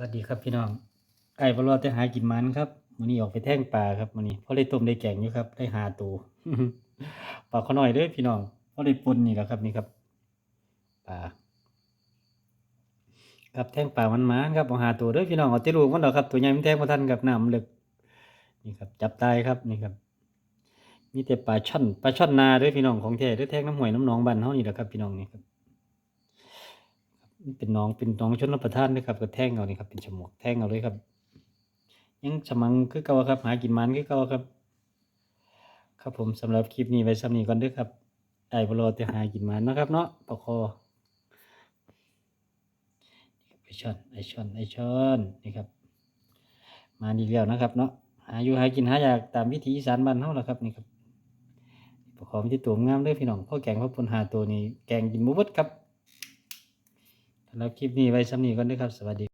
วัสดีครับพี่น้องไก่บรอแต่หากินมันครับมื้อนี้ออกไปแท่งปลาครับมื้อนี้พอได้ต้มได้แกงอยู่ครับ ได้หาตัวปลาขอหน่อยด้อพี่น้องพอได้ปนนี่แหละครับนี่ครับปลาครับแท่งปลามันมันครับเอาหาตัวด้อพี่น้องเอาติลูกมันดอกครับตัวใหญ่มันแท่งบ่ทันกับน้ำมันลึกนี่ครับ จับตายครับนี่ครับ มีแต่ปลาช่อนปลาช่อนนาด้อพี่น้องของแท้ด้อแท่งน้ำห้วยน้ำหนองบ้านเฮานี่แหละครับพี่น้องนี่ครับ เป็นน้องเป็นน้องชนรับประทานนะครับก็แท่งเอานี่ครับเป็นฉมวกแท่งเอาเลยครับ ยังฉมังคือเก่าครับ หากินมันคือเก่าครับ ครับผมสำหรับคลิปนี้ไว้ซ้ำนี้ก่อนด้อครับไอ้บรอแต่หากินมันนะครับ เนาะปะคอไอชอนไอชอนไอชอนนี่ครับ มาดีแล้วนะครับ เนาะหาอยู่หากินหาอยากตามวิถีอีสานบ้านเฮาล่ะครับนี่ครับปะคอมีตัวงามเด้อพี่น้องพ่อแกงพ่อพนหาตัวนี้แกงกินหมูเบดครับ แล้วคลิปนี้ไว้ซ้ำนี้ก่อนเด้ครับ สวัสดี